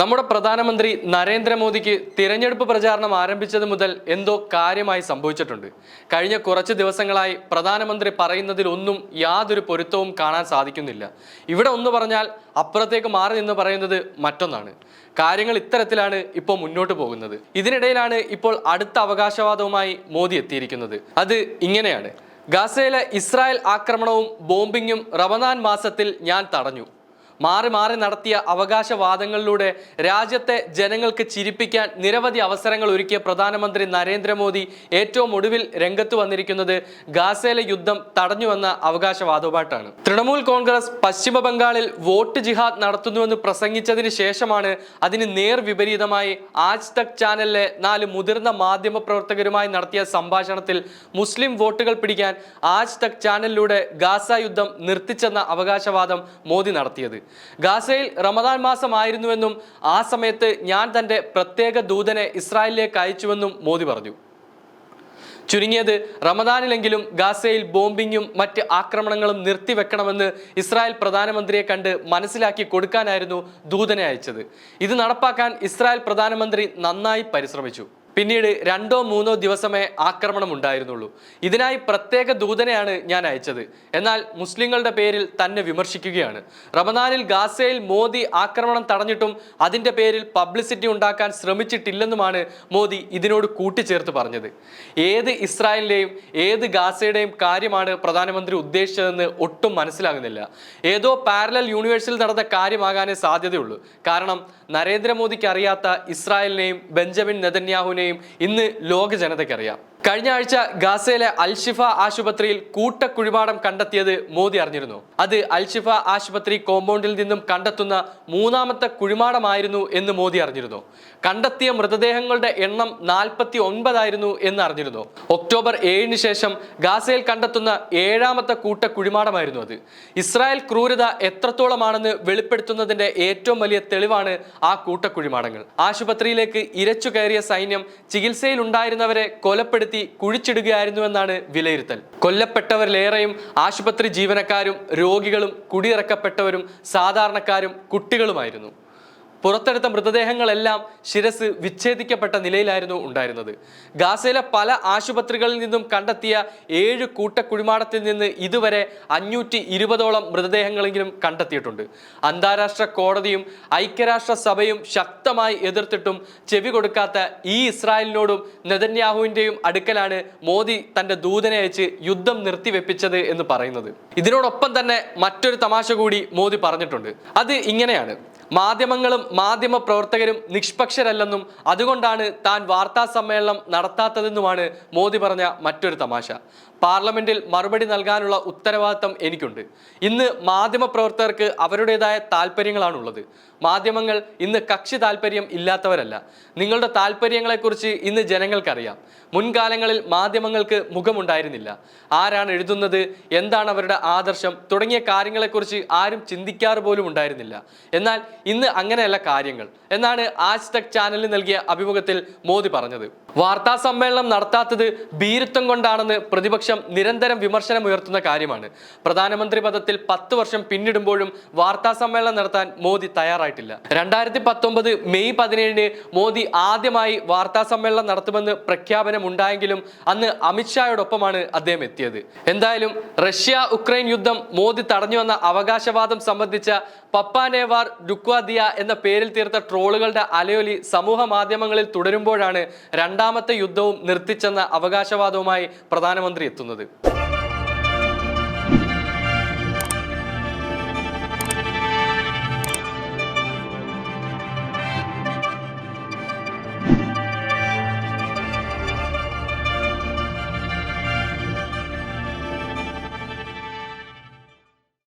നമ്മുടെ പ്രധാനമന്ത്രി നരേന്ദ്രമോദിക്ക് തിരഞ്ഞെടുപ്പ് പ്രചാരണം ആരംഭിച്ചത് മുതൽ എന്തോ കാര്യമായി സംഭവിച്ചിട്ടുണ്ട്. കഴിഞ്ഞ കുറച്ച് ദിവസങ്ങളായി പ്രധാനമന്ത്രി പറയുന്നതിലൊന്നും യാതൊരു പൊരുത്തവും കാണാൻ സാധിക്കുന്നില്ല. ഇവിടെ ഒന്ന് പറഞ്ഞാൽ അപ്പുറത്തേക്ക് മാറി നിന്ന് പറയുന്നത് മറ്റൊന്നാണ്. കാര്യങ്ങൾ ഇത്തരത്തിലാണ് ഇപ്പോൾ മുന്നോട്ട് പോകുന്നത്. ഇതിനിടയിലാണ് ഇപ്പോൾ അടുത്ത അവകാശവാദവുമായി മോദി എത്തിയിരിക്കുന്നത്. അത് ഇങ്ങനെയാണ്. ഗാസയിലെ ഇസ്രായേൽ ആക്രമണവും ബോംബിങ്ങും റമദാൻ മാസത്തിൽ ഞാൻ തടഞ്ഞു. മാറി മാറി നടത്തിയ അവകാശവാദങ്ങളിലൂടെ രാജ്യത്തെ ജനങ്ങൾക്ക് ചിരിപ്പിക്കാൻ നിരവധി അവസരങ്ങൾ ഒരുക്കിയ പ്രധാനമന്ത്രി നരേന്ദ്രമോദി ഏറ്റവും ഒടുവിൽ രംഗത്ത് വന്നിരിക്കുന്നത് ഗാസയിലെ യുദ്ധം തടഞ്ഞുവെന്ന അവകാശവാദവുമായിട്ടാണ്. തൃണമൂൽ കോൺഗ്രസ് പശ്ചിമ ബംഗാളിൽ വോട്ട് ജിഹാദ് നടത്തുന്നുവെന്ന് പ്രസംഗിച്ചതിന് ശേഷമാണ് അതിന് നേർ വിപരീതമായി ആജ് തക് ചാനലിലെ നാല് മുതിർന്ന മാധ്യമ പ്രവർത്തകരുമായി നടത്തിയ സംഭാഷണത്തിൽ മുസ്ലിം വോട്ടുകൾ പിടിക്കാൻ ആജ് തക് ചാനലിലൂടെ ഗാസ യുദ്ധം നിർത്തിച്ചെന്ന അവകാശവാദം മോദി നടത്തിയത്. ഗാസയിൽ റമദാൻ മാസമായിരുന്നുവെന്നും ആ സമയത്ത് ഞാൻ തന്റെ പ്രത്യേക ദൂതനെ ഇസ്രായേലിലേക്ക് അയച്ചുവെന്നും മോദി പറഞ്ഞു. ചുരുങ്ങിയത് റമദാനിലെങ്കിലും ഗാസയിൽ ബോംബിങ്ങും മറ്റ് ആക്രമണങ്ങളും നിർത്തിവെക്കണമെന്ന് ഇസ്രായേൽ പ്രധാനമന്ത്രിയെ കണ്ട് മനസ്സിലാക്കി കൊടുക്കാനായിരുന്നു ദൂതനെ അയച്ചത്. ഇത് നടപ്പാക്കാൻ ഇസ്രായേൽ പ്രധാനമന്ത്രി നന്നായി പരിശ്രമിച്ചു. പിന്നീട് രണ്ടോ മൂന്നോ ദിവസമേ ആക്രമണം ഉണ്ടായിരുന്നുള്ളൂ ഇതിനായി പ്രത്യേക ദൂതനെയാണ് ഞാൻ അയച്ചത്. എന്നാൽ മുസ്ലിങ്ങളുടെ പേരിൽ തന്നെ വിമർശിക്കുകയാണ്. റമദാനിൽ ഗാസയിൽ മോദി ആക്രമണം തടഞ്ഞിട്ടും അതിന്റെ പേരിൽ പബ്ലിസിറ്റി ഉണ്ടാക്കാൻ ശ്രമിച്ചിട്ടില്ലെന്നുമാണ് മോദി ഇതിനോട് കൂട്ടിച്ചേർത്ത് പറഞ്ഞത്. ഏത് ഇസ്രായേലിന്റെയും ഏത് ഗാസയുടെയും കാര്യമാണ് പ്രധാനമന്ത്രി ഉദ്ദേശിച്ചതെന്ന് ഒട്ടും മനസ്സിലാകുന്നില്ല. ഏതോ പാരലൽ യൂണിവേഴ്സിൽ നടന്ന കാര്യമാകാനേ സാധ്യതയുള്ളൂ. കാരണം നരേന്ദ്രമോദിക്ക് അറിയാത്ത ഇസ്രായേലിനെയും ബെഞ്ചമിൻ നെതന്യാഹുവിനെയും ഇന്ന് ലോക ജനതയ്ക്കറിയാം കഴിഞ്ഞ ആഴ്ച ഗാസയിലെ അൽഷിഫ ആശുപത്രിയിൽ കൂട്ടക്കുഴിമാടം കണ്ടെത്തിയത് മോദി അറിഞ്ഞിരുന്നു. അത് അൽഷിഫ ആശുപത്രി കോമ്പൗണ്ടിൽ നിന്നും കണ്ടെത്തുന്ന മൂന്നാമത്തെ കുഴിമാടമായിരുന്നു എന്ന് മോദി അറിഞ്ഞിരുന്നു. കണ്ടെത്തിയ മൃതദേഹങ്ങളുടെ എണ്ണം നാൽപ്പത്തി ഒൻപതായിരുന്നു എന്ന് അറിഞ്ഞിരുന്നു. ഒക്ടോബർ ഏഴിന് ശേഷം ഗാസയിൽ കണ്ടെത്തുന്ന ഏഴാമത്തെ കൂട്ടക്കുഴിമാടമായിരുന്നു അത്. ഇസ്രായേൽ ക്രൂരത എത്രത്തോളമാണെന്ന് വെളിപ്പെടുത്തുന്നതിന്റെ ഏറ്റവും വലിയ തെളിവാണ് ആ കൂട്ടക്കുഴിമാടങ്ങൾ. ആശുപത്രിയിലേക്ക് ഇരച്ചു കയറിയ സൈന്യം ചികിത്സയിൽ ഉണ്ടായിരുന്നവരെ കൊലപ്പെടുത്തി കുഴിച്ചിടുകയായിരുന്നുവെന്നാണ് വിലയിരുത്തൽ. കൊല്ലപ്പെട്ടവരിലേറെയും ആശുപത്രി ജീവനക്കാരും രോഗികളും കുടിയിറക്കപ്പെട്ടവരും സാധാരണക്കാരും കുട്ടികളുമായിരുന്നു. പുറത്തെടുത്ത മൃതദേഹങ്ങളെല്ലാം ശിരസ് വിച്ഛേദിക്കപ്പെട്ട നിലയിലായിരുന്നു ഉണ്ടായിരുന്നത്. ഗാസയിലെ പല ആശുപത്രികളിൽ നിന്നും കണ്ടെത്തിയ ഏഴ് കൂട്ടക്കുഴിമാടത്തിൽ നിന്ന് ഇതുവരെ അഞ്ഞൂറ്റി ഇരുപതോളം മൃതദേഹങ്ങളെങ്കിലും കണ്ടെത്തിയിട്ടുണ്ട്. അന്താരാഷ്ട്ര കോടതിയും ഐക്യരാഷ്ട്ര സഭയും ശക്തമായി എതിർത്തിട്ടും ചെവി കൊടുക്കാത്ത ഈ ഇസ്രായേലിനോടും നെതന്യാഹുവിന്റെയും അടുക്കലാണ് മോദി തന്റെ ദൂതനെ അയച്ച് യുദ്ധം നിർത്തിവെപ്പിച്ചത് എന്ന് പറയുന്നത്. ഇതിനോടൊപ്പം തന്നെ മറ്റൊരു തമാശ കൂടി മോദി പറഞ്ഞിട്ടുണ്ട്. അത് ഇങ്ങനെയാണ്. മാധ്യമങ്ങളും മാധ്യമ പ്രവർത്തകരും നിഷ്പക്ഷരല്ലെന്നും അതുകൊണ്ടാണ് താൻ വാർത്താ സമ്മേളനം നടത്താത്തതെന്നുമാണ് മോദി പറഞ്ഞ മറ്റൊരു തമാശ. പാർലമെന്റിൽ മറുപടി നൽകാനുള്ള ഉത്തരവാദിത്തം എനിക്കുണ്ട്. ഇന്ന് മാധ്യമ പ്രവർത്തകർക്ക് അവരുടേതായ താല്പര്യങ്ങളാണുള്ളത് മാധ്യമങ്ങൾ ഇന്ന് കക്ഷി താല്പര്യം ഇല്ലാത്തവരല്ല. നിങ്ങളുടെ താല്പര്യങ്ങളെക്കുറിച്ച് ഇന്ന് ജനങ്ങൾക്കറിയാം. മുൻകാലങ്ങളിൽ മാധ്യമങ്ങൾക്ക് മുഖമുണ്ടായിരുന്നില്ല. ആരാണ് എഴുതുന്നത് എന്താണ് അവരുടെ ആദർശം തുടങ്ങിയ കാര്യങ്ങളെക്കുറിച്ച് ആരും ചിന്തിക്കാറ് പോലും ഉണ്ടായിരുന്നില്ല. എന്നാൽ ഇന്ന് അങ്ങനെയല്ല കാര്യങ്ങൾ. എന്നാണ് ആജ് തക് ചാനലിന് നൽകിയ അഭിമുഖത്തിൽ മോദി പറഞ്ഞത്. വാർത്താ സമ്മേളനം നടത്താത്തത് ഭീരുത്വം കൊണ്ടാണെന്ന് പ്രതിപക്ഷം നിരന്തരം വിമർശനം ഉയർത്തുന്ന കാര്യമാണ്. പ്രധാനമന്ത്രി പദത്തിൽ പത്ത് വർഷം പിന്നിടുമ്പോഴും വാർത്താ സമ്മേളനം നടത്താൻ മോദി തയ്യാറായിട്ടില്ല. രണ്ടായിരത്തി പത്തൊമ്പത് മെയ് പതിനേഴിന് മോദി ആദ്യമായി വാർത്താ സമ്മേളനം നടത്തുമെന്ന് പ്രഖ്യാപനം ഉണ്ടായെങ്കിലും അന്ന് അമിത്ഷായോടൊപ്പമാണ് അദ്ദേഹം എത്തിയത്. എന്തായാലും റഷ്യ ഉക്രൈൻ യുദ്ധം മോദി തടഞ്ഞുവന്ന അവകാശവാദം സംബന്ധിച്ച പപ്പാനേവാർ ഡുക്വാദിയ എന്ന പേരിൽ തീർത്ത ട്രോളുകളുടെ അലയൊലി സമൂഹ മാധ്യമങ്ങളിൽ തുടരുമ്പോഴാണ് രണ്ടാമത്തെ യുദ്ധവും നിർത്തിച്ചെന്ന അവകാശവാദവുമായി പ്രധാനമന്ത്രി എത്തുന്നത്.